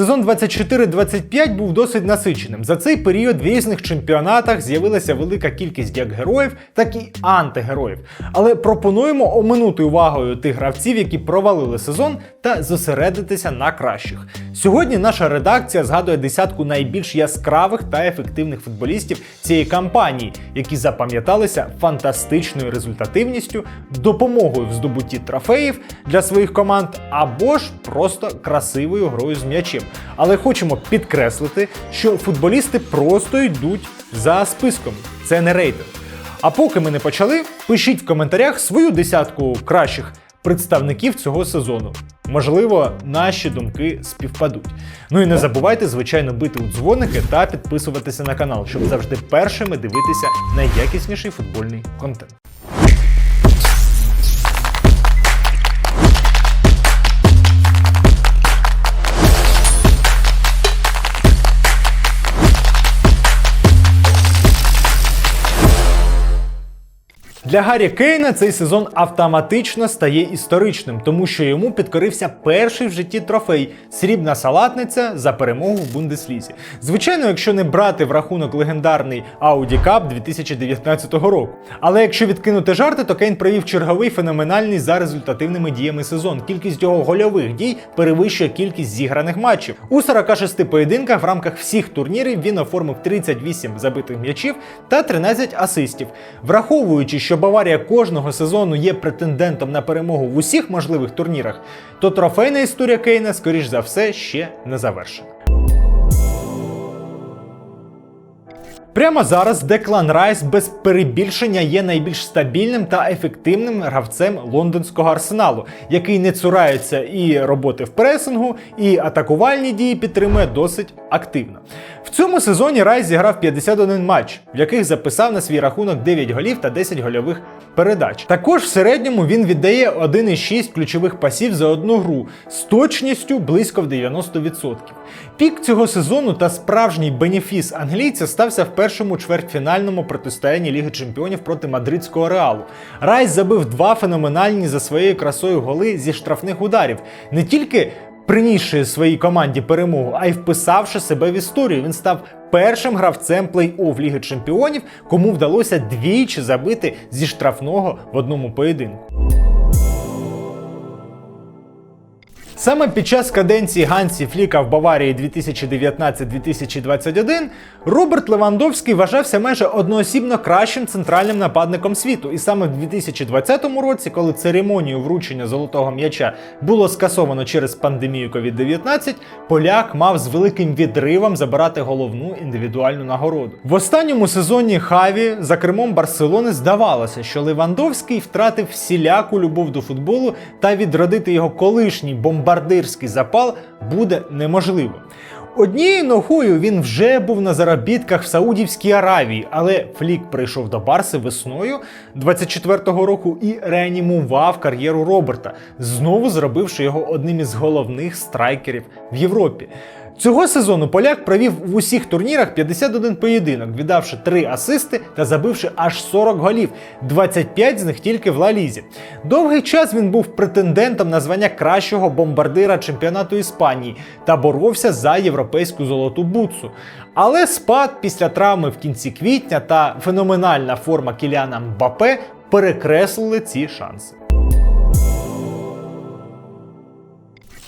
Сезон 24-25 був досить насиченим. За цей період в різних чемпіонатах з'явилася велика кількість як героїв, так і антигероїв. Але пропонуємо оминути увагою тих гравців, які провалили сезон, та зосередитися на кращих. Сьогодні наша редакція згадує десятку найбільш яскравих та ефективних футболістів цієї кампанії, які запам'яталися фантастичною результативністю, допомогою в здобутті трофеїв для своїх команд або ж просто красивою грою з м'ячем. Але хочемо підкреслити, що футболісти просто йдуть за списком. Це не рейтинг. А поки ми не почали, пишіть в коментарях свою десятку кращих представників цього сезону. Можливо, наші думки співпадуть. Ну і не забувайте, звичайно, бити у дзвоники та підписуватися на канал, щоб завжди першими дивитися найякісніший футбольний контент. Для Гаррі Кейна цей сезон автоматично стає історичним, тому що йому підкорився перший в житті трофей срібна салатниця за перемогу в Бундеслізі. Звичайно, якщо не брати в рахунок легендарний Audi Cup 2019 року. Але якщо відкинути жарти, то Кейн провів черговий феноменальний за результативними діями сезон. Кількість його гольових дій перевищує кількість зіграних матчів. У 46 поєдинках в рамках всіх турнірів він оформив 38 забитих м'ячів та 13 асистів. Враховуючи, що Баварія кожного сезону є претендентом на перемогу в усіх можливих турнірах, то трофейна історія Кейна, скоріш за все, ще не завершена. Прямо зараз Деклан Райс без перебільшення є найбільш стабільним та ефективним гравцем лондонського арсеналу, який не цурається і роботи в пресингу, і атакувальні дії підтримує досить активно. В цьому сезоні Райс зіграв 51 матч, в яких записав на свій рахунок 9 голів та 10 гольових передач. Також в середньому він віддає 1,6 ключових пасів за одну гру з точністю близько в 90%. Пік цього сезону та справжній бенефіс англійця стався в першому чвертьфінальному протистоянні Ліги Чемпіонів проти мадридського реалу. Райс забив два феноменальні за своєю красою голи зі штрафних ударів. Не тільки принісши своїй команді перемогу, а й вписавши себе в історію. Він став першим гравцем плей-офф Ліги Чемпіонів, кому вдалося двічі забити зі штрафного в одному поєдинку. Саме під час каденції Гансі Фліка в Баварії 2019-2021 Роберт Левандовський вважався майже одноосібно кращим центральним нападником світу. І саме в 2020 році, коли церемонію вручення золотого м'яча було скасовано через пандемію COVID-19, поляк мав з великим відривом забирати головну індивідуальну нагороду. В останньому сезоні Хаві за кермом Барселони здавалося, що Левандовський втратив всіляку любов до футболу та відродити його колишній бомбардирський запал буде неможливо. Однією ногою він вже був на заробітках в Саудівській Аравії, але Флік прийшов до Барси весною 24-го року і реанімував кар'єру Роберта, знову зробивши його одним із головних страйкерів в Європі. Цього сезону поляк провів в усіх турнірах 51 поєдинок, віддавши 3 асисти та забивши аж 40 голів, 25 з них тільки в Ла Лізі. Довгий час він був претендентом на звання кращого бомбардира чемпіонату Іспанії та боровся за європейську золоту бутсу. Але спад після травми в кінці квітня та феноменальна форма Кіліана Мбапе перекреслили ці шанси.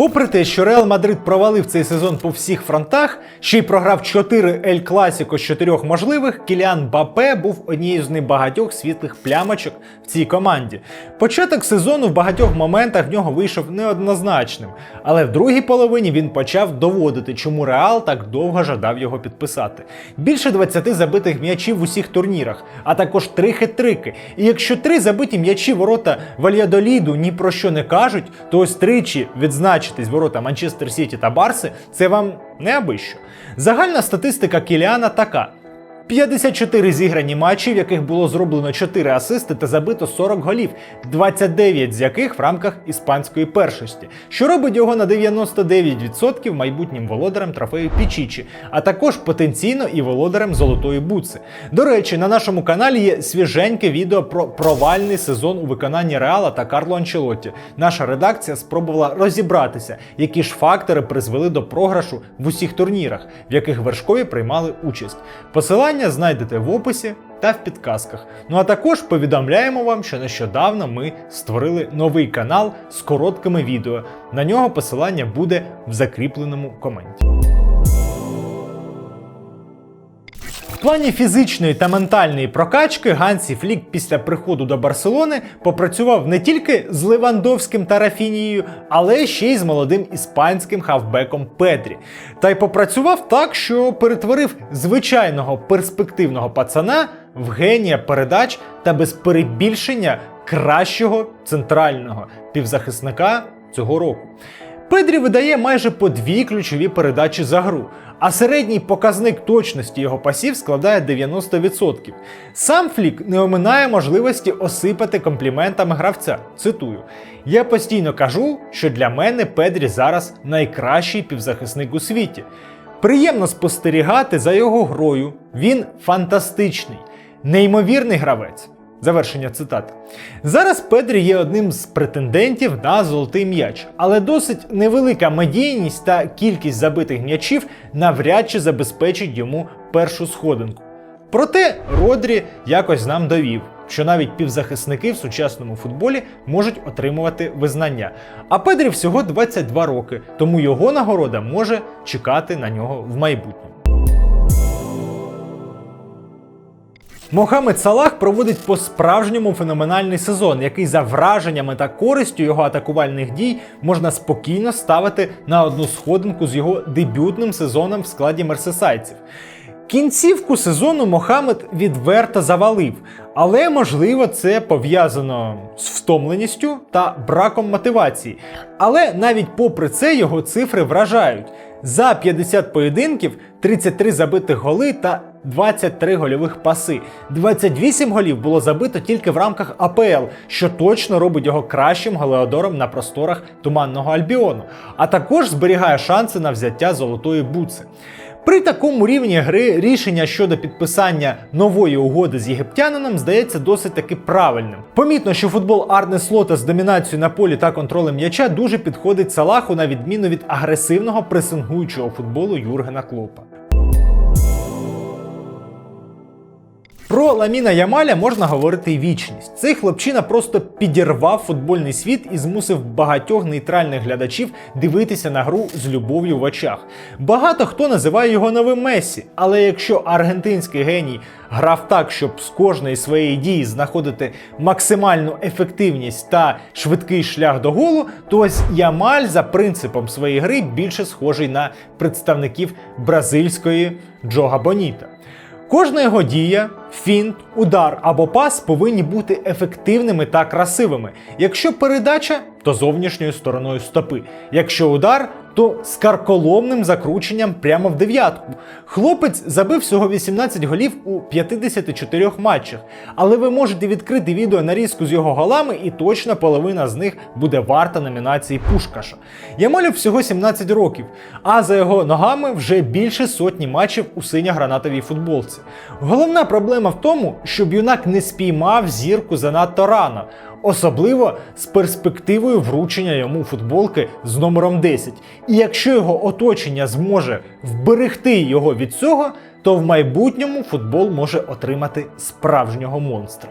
Попри те, що Реал Мадрид провалив цей сезон по всіх фронтах, ще й програв 4 Ель Класіко з 4 можливих, Кіліан Бапе був однією з небагатьох світлих плямочок в цій команді. Початок сезону в багатьох моментах в нього вийшов неоднозначним, але в другій половині він почав доводити, чому Реал так довго жадав його підписати. Більше 20 забитих м'ячів в усіх турнірах, а також 3 хет-трики. І якщо три забиті м'ячі ворота Вальядоліду ні про що не кажуть, то ось тричі відзначити з ворота Манчестер Сіті та Барси це вам не аби що. Загальна статистика Кіліана така. 54 зіграні матчі, в яких було зроблено 4 асисти та забито 40 голів, 29 з яких в рамках іспанської першості, що робить його на 99% майбутнім володарем трофею Пічічі, а також потенційно і володарем золотої буци. До речі, на нашому каналі є свіженьке відео про провальний сезон у виконанні Реала та Карло Анчелотті. Наша редакція спробувала розібратися, які ж фактори призвели до програшу в усіх турнірах, в яких вершкові приймали участь. Посилання знайдете в описі та в підказках. Ну а також повідомляємо вам, що нещодавно ми створили новий канал з короткими відео. На нього посилання буде в закріпленому коменті. Плані фізичної та ментальної прокачки Гансі Флік після приходу до Барселони попрацював не тільки з Левандовським та Рафінією, але ще й з молодим іспанським хавбеком Педрі. Та й попрацював так, що перетворив звичайного перспективного пацана в генія передач та без перебільшення кращого центрального півзахисника цього року. Педрі видає майже по дві ключові передачі за гру, а середній показник точності його пасів складає 90%. Сам Флік не оминає можливості осипати компліментами гравця. Цитую: Я постійно кажу, що для мене Педрі зараз найкращий півзахисник у світі. Приємно спостерігати за його грою. Він фантастичний, неймовірний гравець. Завершення цитати. Зараз Педрі є одним з претендентів на золотий м'яч, але досить невелика медійність та кількість забитих м'ячів навряд чи забезпечить йому першу сходинку. Проте Родрі якось нам довів, що навіть півзахисники в сучасному футболі можуть отримувати визнання. А Педрі всього 22 роки, тому його нагорода може чекати на нього в майбутньому. Мохамед Салах проводить по-справжньому феноменальний сезон, який за враженнями та користю його атакувальних дій можна спокійно ставити на одну сходинку з його дебютним сезоном в складі мерсесайців. Кінцівку сезону Мохамед відверто завалив, але можливо це пов'язано з втомленістю та браком мотивації. Але навіть попри це його цифри вражають. За 50 поєдинків 33 забитих голи та 23 гольових паси. 28 голів було забито тільки в рамках АПЛ, що точно робить його кращим голеодором на просторах туманного Альбіону, а також зберігає шанси на взяття золотої буци. При такому рівні гри рішення щодо підписання нової угоди з єгиптянином здається досить таки правильним. Помітно, що футбол Арне Слота з домінацією на полі та контролем м'яча дуже підходить Салаху на відміну від агресивного пресингуючого футболу Юргена Клопа. Про Ламіна Ямаля можна говорити й вічність. Цей хлопчина просто підірвав футбольний світ і змусив багатьох нейтральних глядачів дивитися на гру з любов'ю в очах. Багато хто називає його новим Мессі, але якщо аргентинський геній грав так, щоб з кожної своєї дії знаходити максимальну ефективність та швидкий шлях до голу, то ось Ямаль за принципом своєї гри більше схожий на представників бразильської Джога Боніта. Кожна його дія, фінт, удар або пас повинні бути ефективними та красивими. Якщо передача, то зовнішньою стороною стопи. Якщо удар, то з карколомним закрученням прямо в дев'ятку. Хлопець забив всього 18 голів у 54 матчах, але ви можете відкрити відео нарізку з його голами, і точно половина з них буде варта номінації Пушкаша. Ямалю всього 17 років, а за його ногами вже більше сотні матчів у синьо-гранатовій футболці. Головна проблема в тому, щоб юнак не спіймав зірку занадто рано. Особливо з перспективою вручення йому футболки з номером 10. І якщо його оточення зможе вберегти його від цього, то в майбутньому футбол може отримати справжнього монстра.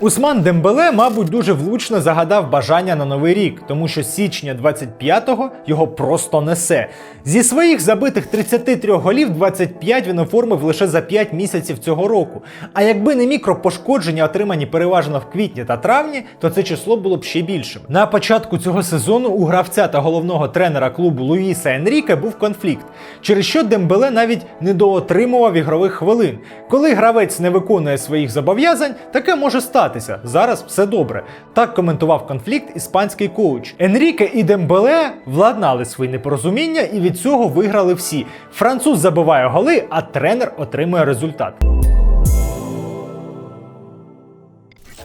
Усман Дембеле, мабуть, дуже влучно загадав бажання на новий рік, тому що січня 25-го його просто несе. Зі своїх забитих 33 голів 25 він оформив лише за 5 місяців цього року. А якби не мікропошкодження, отримані переважно в квітні та травні, то це число було б ще більшим. На початку цього сезону у гравця та головного тренера клубу Луїса Енріке був конфлікт, через що Дембеле навіть не доотримував ігрових хвилин. Коли гравець не виконує своїх зобов'язань, таке може стати. Здатися, зараз все добре. Так коментував конфлікт іспанський коуч. Енріке і Дембеле владнали свої непорозуміння і від цього виграли всі. Француз забиває голи, а тренер отримує результат.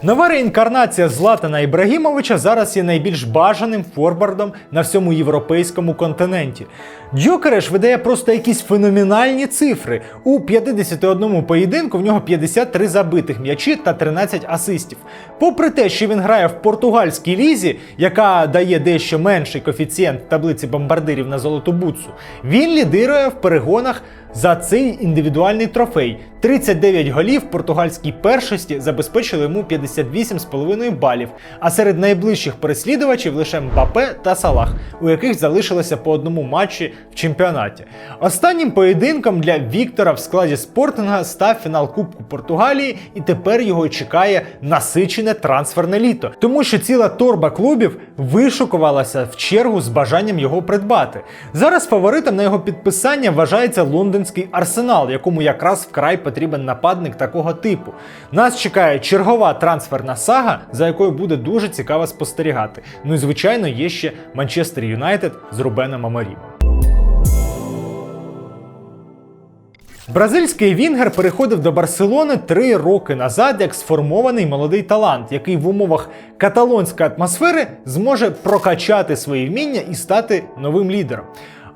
Нова реінкарнація Златана Ібрагімовича зараз є найбільш бажаним форвардом на всьому європейському континенті. Дьокереш видає просто якісь феноменальні цифри. У 51 поєдинку в нього 53 забитих м'ячі та 13 асистів. Попри те, що він грає в португальській лізі, яка дає дещо менший коефіцієнт таблиці бомбардирів на золоту буцу, він лідирує в перегонах за цей індивідуальний трофей. 39 голів в португальській першості забезпечили йому 58,5 балів. А серед найближчих переслідувачів лише Мбапе та Салах, у яких залишилося по одному матчі в чемпіонаті. Останнім поєдинком для Віктора в складі спортинга став фінал Кубку Португалії, і тепер його чекає насичене трансферне літо, тому що ціла торба клубів вишукувалася в чергу з бажанням його придбати. Зараз фаворитом на його підписання вважається лондонський арсенал, якому якраз вкрай потрібен нападник такого типу. Нас чекає чергова трансферна сага, за якою буде дуже цікаво спостерігати. Ну і звичайно, є ще Манчестер Юнайтед з Рубеном Аморімом. Бразильський Вінгер переходив до Барселони три роки назад як сформований молодий талант, який в умовах каталонської атмосфери зможе прокачати свої вміння і стати новим лідером.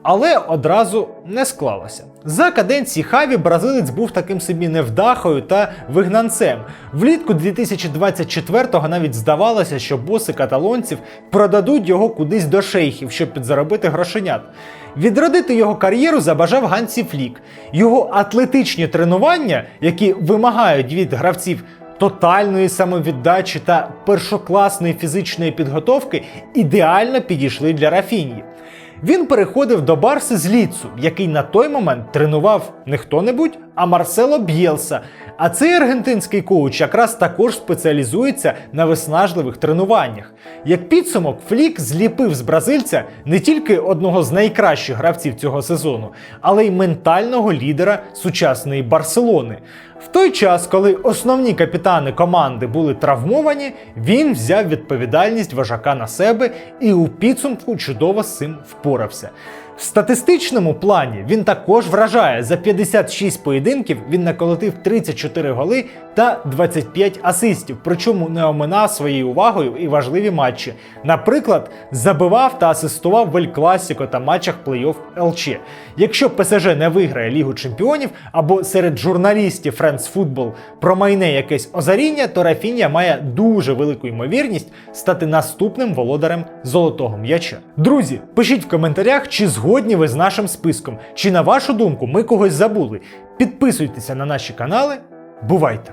Але одразу не склалося. За каденції Хаві бразилець був таким собі невдахою та вигнанцем. Влітку 2024-го навіть здавалося, що боси каталонців продадуть його кудись до шейхів, щоб підзаробити грошенят. Відродити його кар'єру забажав Гансі Флік. Його атлетичні тренування, які вимагають від гравців тотальної самовіддачі та першокласної фізичної підготовки, ідеально підійшли для Рафінії. Він переходив до Барси з Ліцу, який на той момент тренував не хто-небудь, а Марсело Б'єлса. А цей аргентинський коуч якраз також спеціалізується на виснажливих тренуваннях. Як підсумок, Флік зліпив з бразильця не тільки одного з найкращих гравців цього сезону, але й ментального лідера сучасної Барселони. В той час, коли основні капітани команди були травмовані, він взяв відповідальність вожака на себе і у підсумку чудово з цим впорався. В статистичному плані він також вражає. За 56 поєдинків він наколотив 34 голи та 25 асистів, причому не оминав своєю увагою і важливі матчі. Наприклад, забивав та асистував в Ель Класіко та матчах плей-офф ЛЧ. Якщо ПСЖ не виграє Лігу Чемпіонів або серед журналістів France Football промайне якесь озаріння, то Рафінія має дуже велику ймовірність стати наступним володарем золотого м'яча. Друзі, пишіть в коментарях, чи згодні ви з нашим списком, чи на вашу думку ми когось забули. Підписуйтеся на наші канали. Бувайте!